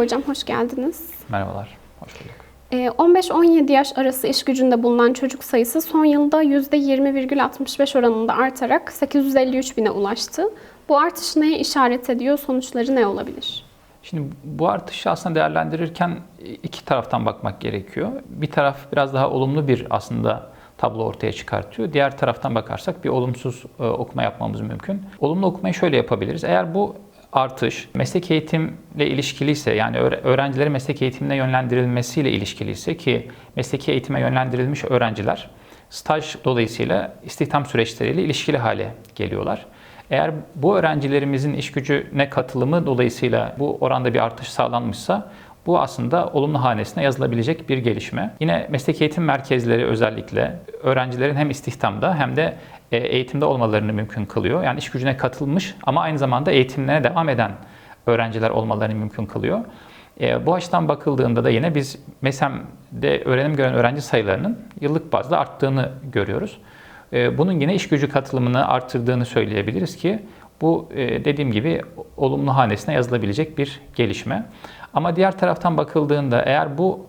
hocam, hoş geldiniz. Merhabalar, hoş bulduk. Ee, 15-17 yaş arası iş gücünde bulunan çocuk sayısı son yılda %20,65 oranında artarak 853 bine ulaştı. Bu artış neye işaret ediyor, sonuçları ne olabilir? Şimdi bu artışı aslında değerlendirirken iki taraftan bakmak gerekiyor. Bir taraf biraz daha olumlu bir aslında tablo ortaya çıkartıyor. Diğer taraftan bakarsak bir olumsuz e, okuma yapmamız mümkün. Olumlu okumayı şöyle yapabiliriz. Eğer bu artış meslek eğitimle ilişkiliyse yani öğrencilerin meslek eğitimine yönlendirilmesiyle ilişkiliyse ki mesleki eğitime yönlendirilmiş öğrenciler staj dolayısıyla istihdam süreçleriyle ilişkili hale geliyorlar. Eğer bu öğrencilerimizin iş gücüne katılımı dolayısıyla bu oranda bir artış sağlanmışsa bu aslında olumlu hanesine yazılabilecek bir gelişme. Yine meslek eğitim merkezleri özellikle öğrencilerin hem istihdamda hem de e, eğitimde olmalarını mümkün kılıyor. Yani iş gücüne katılmış ama aynı zamanda eğitimlerine devam eden öğrenciler olmalarını mümkün kılıyor. E, bu açıdan bakıldığında da yine biz MESEM'de öğrenim gören öğrenci sayılarının yıllık bazda arttığını görüyoruz. E, bunun yine iş gücü katılımını arttırdığını söyleyebiliriz ki bu dediğim gibi olumlu hanesine yazılabilecek bir gelişme. Ama diğer taraftan bakıldığında eğer bu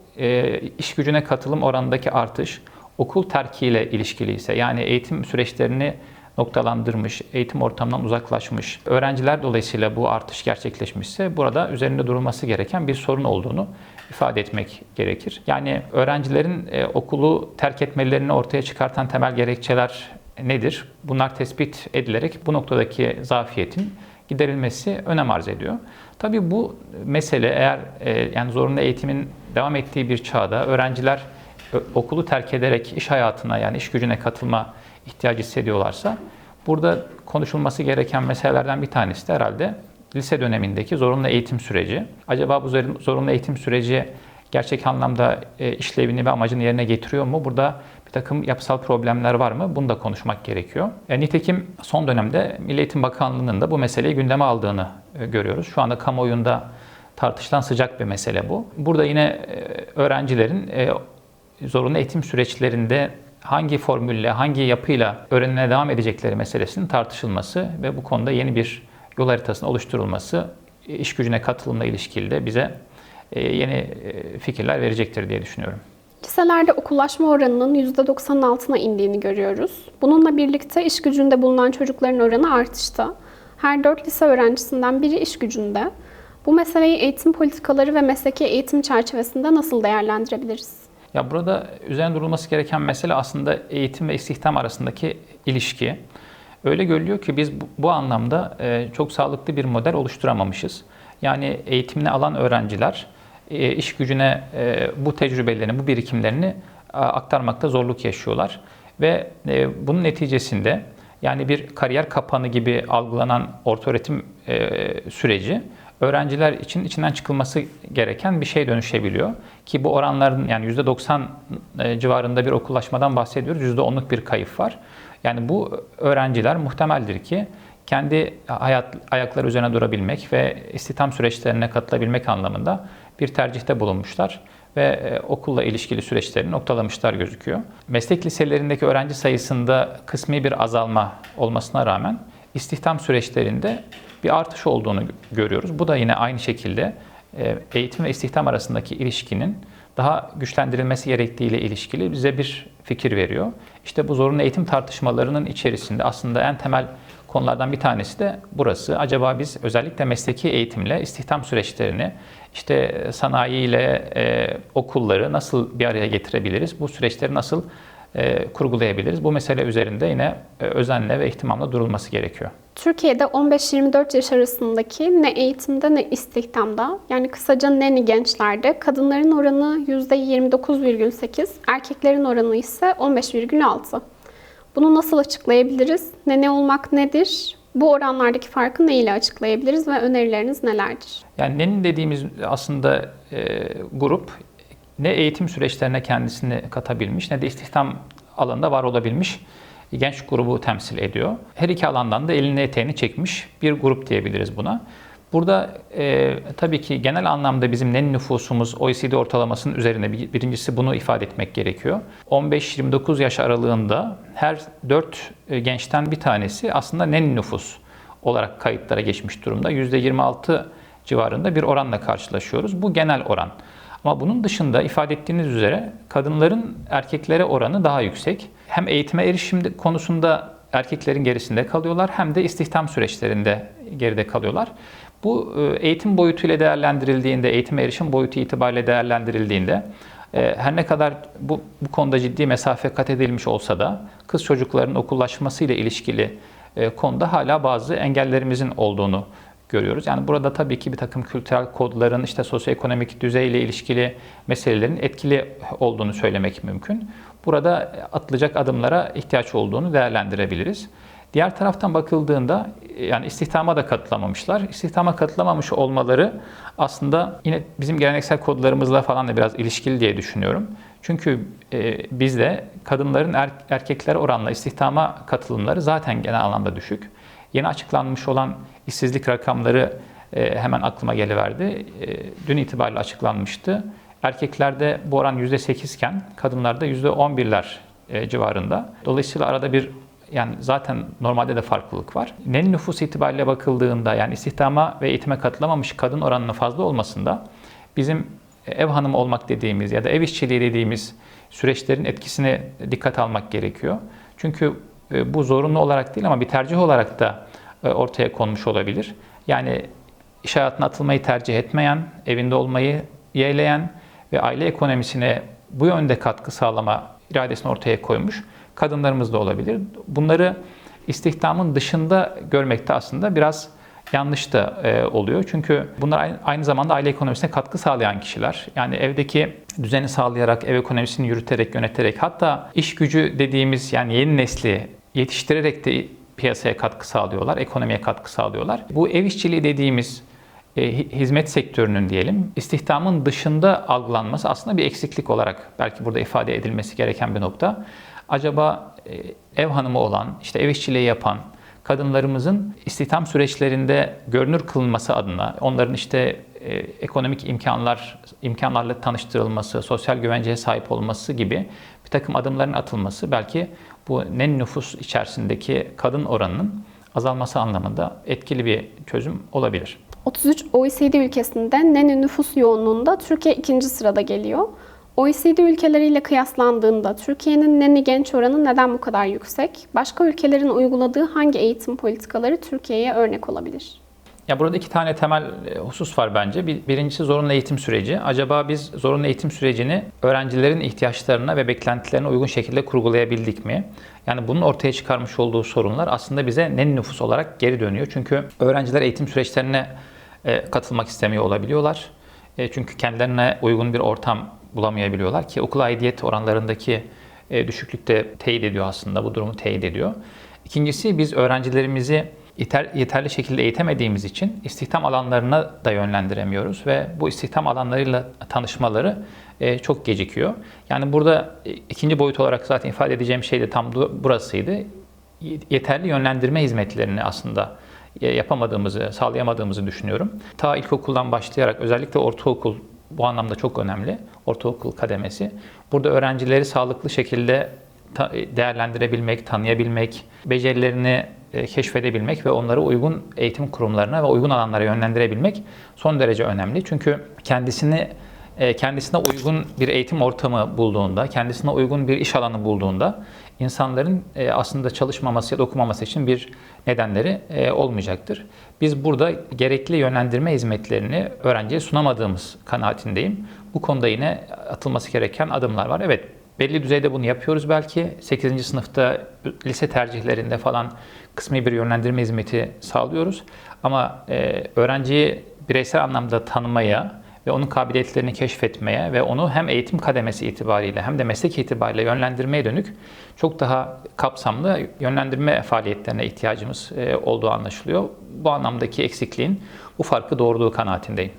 iş gücüne katılım oranındaki artış okul terkiyle ilişkili ise yani eğitim süreçlerini noktalandırmış, eğitim ortamından uzaklaşmış öğrenciler dolayısıyla bu artış gerçekleşmişse burada üzerinde durulması gereken bir sorun olduğunu ifade etmek gerekir. Yani öğrencilerin e, okulu terk etmelerini ortaya çıkartan temel gerekçeler nedir? Bunlar tespit edilerek bu noktadaki zafiyetin giderilmesi önem arz ediyor. Tabii bu mesele eğer e, yani zorunlu eğitimin devam ettiği bir çağda öğrenciler okulu terk ederek iş hayatına yani iş gücüne katılma ihtiyacı hissediyorlarsa burada konuşulması gereken meselelerden bir tanesi de herhalde lise dönemindeki zorunlu eğitim süreci. Acaba bu zorunlu eğitim süreci gerçek anlamda e, işlevini ve amacını yerine getiriyor mu? Burada bir takım yapısal problemler var mı? Bunu da konuşmak gerekiyor. E, nitekim son dönemde Milli Eğitim Bakanlığı'nın da bu meseleyi gündeme aldığını e, görüyoruz. Şu anda kamuoyunda tartışılan sıcak bir mesele bu. Burada yine öğrencilerin zorunlu eğitim süreçlerinde hangi formülle, hangi yapıyla öğrenime devam edecekleri meselesinin tartışılması ve bu konuda yeni bir yol haritasının oluşturulması iş gücüne katılımla ilişkili de bize e, yeni e, fikirler verecektir diye düşünüyorum. Liselerde okullaşma oranının %90'ın altına indiğini görüyoruz. Bununla birlikte iş gücünde bulunan çocukların oranı artışta. Her 4 lise öğrencisinden biri iş gücünde. Bu meseleyi eğitim politikaları ve mesleki eğitim çerçevesinde nasıl değerlendirebiliriz? Ya burada üzerine durulması gereken mesele aslında eğitim ve istihdam arasındaki ilişki. Öyle görülüyor ki biz bu anlamda e, çok sağlıklı bir model oluşturamamışız. Yani eğitimini alan öğrenciler iş gücüne e, bu tecrübelerini, bu birikimlerini aktarmakta zorluk yaşıyorlar. Ve bunun neticesinde yani bir kariyer kapanı gibi algılanan ortaöğretim süreci öğrenciler için içinden çıkılması gereken bir şey dönüşebiliyor. Ki bu oranların yani %90 e, civarında bir okullaşmadan bahsediyoruz. %10'luk bir kayıp var. Yani bu öğrenciler muhtemeldir ki kendi hayat ayakları üzerine durabilmek ve istihdam süreçlerine katılabilmek anlamında bir tercihte bulunmuşlar ve e, okulla ilişkili süreçlerini noktalamışlar gözüküyor. Meslek liselerindeki öğrenci sayısında kısmi bir azalma olmasına rağmen istihdam süreçlerinde bir artış olduğunu görüyoruz. Bu da yine aynı şekilde e, eğitim ve istihdam arasındaki ilişkinin daha güçlendirilmesi gerektiğiyle ilişkili bize bir fikir veriyor. İşte bu zorunlu eğitim tartışmalarının içerisinde aslında en temel konulardan bir tanesi de burası. Acaba biz özellikle mesleki eğitimle istihdam süreçlerini, işte sanayiyle e, okulları nasıl bir araya getirebiliriz? Bu süreçleri nasıl e, kurgulayabiliriz? Bu mesele üzerinde yine e, özenle ve ihtimamla durulması gerekiyor. Türkiye'de 15-24 yaş arasındaki ne eğitimde ne istihdamda yani kısaca neni gençlerde kadınların oranı %29,8, erkeklerin oranı ise 15,6. Bunu nasıl açıklayabiliriz? Nene olmak nedir? Bu oranlardaki farkı ne ile açıklayabiliriz ve önerileriniz nelerdir? Yani neni dediğimiz aslında e, grup ne eğitim süreçlerine kendisini katabilmiş ne de istihdam alanında var olabilmiş genç grubu temsil ediyor. Her iki alandan da elini eteğini çekmiş bir grup diyebiliriz buna. Burada e, tabii ki genel anlamda bizim nen nüfusumuz OECD ortalamasının üzerine birincisi bunu ifade etmek gerekiyor. 15-29 yaş aralığında her 4 e, gençten bir tanesi aslında nen nüfus olarak kayıtlara geçmiş durumda. %26 civarında bir oranla karşılaşıyoruz. Bu genel oran. Ama bunun dışında ifade ettiğiniz üzere kadınların erkeklere oranı daha yüksek. Hem eğitime erişim konusunda erkeklerin gerisinde kalıyorlar hem de istihdam süreçlerinde geride kalıyorlar. Bu e, eğitim boyutuyla değerlendirildiğinde, eğitime erişim boyutu itibariyle değerlendirildiğinde e, her ne kadar bu, bu konuda ciddi mesafe kat edilmiş olsa da kız çocukların okullaşmasıyla ilişkili e, konuda hala bazı engellerimizin olduğunu görüyoruz. Yani burada tabii ki bir takım kültürel kodların, işte sosyoekonomik düzeyle ilişkili meselelerin etkili olduğunu söylemek mümkün. Burada atılacak adımlara ihtiyaç olduğunu değerlendirebiliriz. Diğer taraftan bakıldığında yani istihdama da katılamamışlar. İstihdama katılamamış olmaları aslında yine bizim geleneksel kodlarımızla falan da biraz ilişkili diye düşünüyorum. Çünkü e, bizde kadınların er, erkeklere oranla istihdama katılımları zaten genel anlamda düşük. Yeni açıklanmış olan işsizlik rakamları e, hemen aklıma geliverdi. E, dün itibariyle açıklanmıştı. Erkeklerde bu oran %8 iken kadınlarda %11'ler e, civarında. Dolayısıyla arada bir yani zaten normalde de farklılık var. Nen nüfus itibariyle bakıldığında yani istihdama ve eğitime katılamamış kadın oranının fazla olmasında bizim ev hanımı olmak dediğimiz ya da ev işçiliği dediğimiz süreçlerin etkisine dikkat almak gerekiyor. Çünkü e, bu zorunlu olarak değil ama bir tercih olarak da e, ortaya konmuş olabilir. Yani iş hayatına atılmayı tercih etmeyen, evinde olmayı yeğleyen ve aile ekonomisine bu yönde katkı sağlama iradesini ortaya koymuş kadınlarımız da olabilir. Bunları istihdamın dışında görmekte aslında biraz yanlış da e, oluyor. Çünkü bunlar aynı zamanda aile ekonomisine katkı sağlayan kişiler. Yani evdeki düzeni sağlayarak, ev ekonomisini yürüterek, yöneterek hatta iş gücü dediğimiz yani yeni nesli yetiştirerek de piyasaya katkı sağlıyorlar, ekonomiye katkı sağlıyorlar. Bu ev işçiliği dediğimiz e, hizmet sektörünün diyelim istihdamın dışında algılanması aslında bir eksiklik olarak belki burada ifade edilmesi gereken bir nokta. Acaba e, ev hanımı olan, işte ev işçiliği yapan kadınlarımızın istihdam süreçlerinde görünür kılınması adına onların işte e, ekonomik imkanlar imkanlarla tanıştırılması, sosyal güvenceye sahip olması gibi bir takım adımların atılması belki bu nen nüfus içerisindeki kadın oranının azalması anlamında etkili bir çözüm olabilir. 33 OECD ülkesinde nene nüfus yoğunluğunda Türkiye ikinci sırada geliyor. OECD ülkeleriyle kıyaslandığında Türkiye'nin neni genç oranı neden bu kadar yüksek? Başka ülkelerin uyguladığı hangi eğitim politikaları Türkiye'ye örnek olabilir? Ya burada iki tane temel e, husus var bence. Bir, birincisi zorunlu eğitim süreci. Acaba biz zorunlu eğitim sürecini öğrencilerin ihtiyaçlarına ve beklentilerine uygun şekilde kurgulayabildik mi? Yani bunun ortaya çıkarmış olduğu sorunlar aslında bize nen nüfus olarak geri dönüyor. Çünkü öğrenciler eğitim süreçlerine e, katılmak istemiyor olabiliyorlar. E, çünkü kendilerine uygun bir ortam bulamayabiliyorlar ki okul aidiyet oranlarındaki e, düşüklük de teyit ediyor aslında. Bu durumu teyit ediyor. İkincisi biz öğrencilerimizi yeter, yeterli şekilde eğitemediğimiz için istihdam alanlarına da yönlendiremiyoruz ve bu istihdam alanlarıyla tanışmaları e, çok gecikiyor. Yani burada e, ikinci boyut olarak zaten ifade edeceğim şey de tam burasıydı. Yeterli yönlendirme hizmetlerini aslında yapamadığımızı, sağlayamadığımızı düşünüyorum. Ta ilkokuldan başlayarak özellikle ortaokul bu anlamda çok önemli. Ortaokul kademesi. Burada öğrencileri sağlıklı şekilde değerlendirebilmek, tanıyabilmek, becerilerini e, keşfedebilmek ve onları uygun eğitim kurumlarına ve uygun alanlara yönlendirebilmek son derece önemli. Çünkü kendisini kendisine uygun bir eğitim ortamı bulduğunda, kendisine uygun bir iş alanı bulduğunda insanların e, aslında çalışmaması ya da okumaması için bir nedenleri e, olmayacaktır. Biz burada gerekli yönlendirme hizmetlerini öğrenciye sunamadığımız kanaatindeyim. Bu konuda yine atılması gereken adımlar var. Evet, belli düzeyde bunu yapıyoruz belki. 8. sınıfta lise tercihlerinde falan kısmi bir yönlendirme hizmeti sağlıyoruz. Ama öğrenciyi bireysel anlamda tanımaya, ve onun kabiliyetlerini keşfetmeye ve onu hem eğitim kademesi itibariyle hem de meslek itibariyle yönlendirmeye dönük çok daha kapsamlı yönlendirme faaliyetlerine ihtiyacımız e, olduğu anlaşılıyor. Bu anlamdaki eksikliğin bu farkı doğurduğu kanaatindeyim.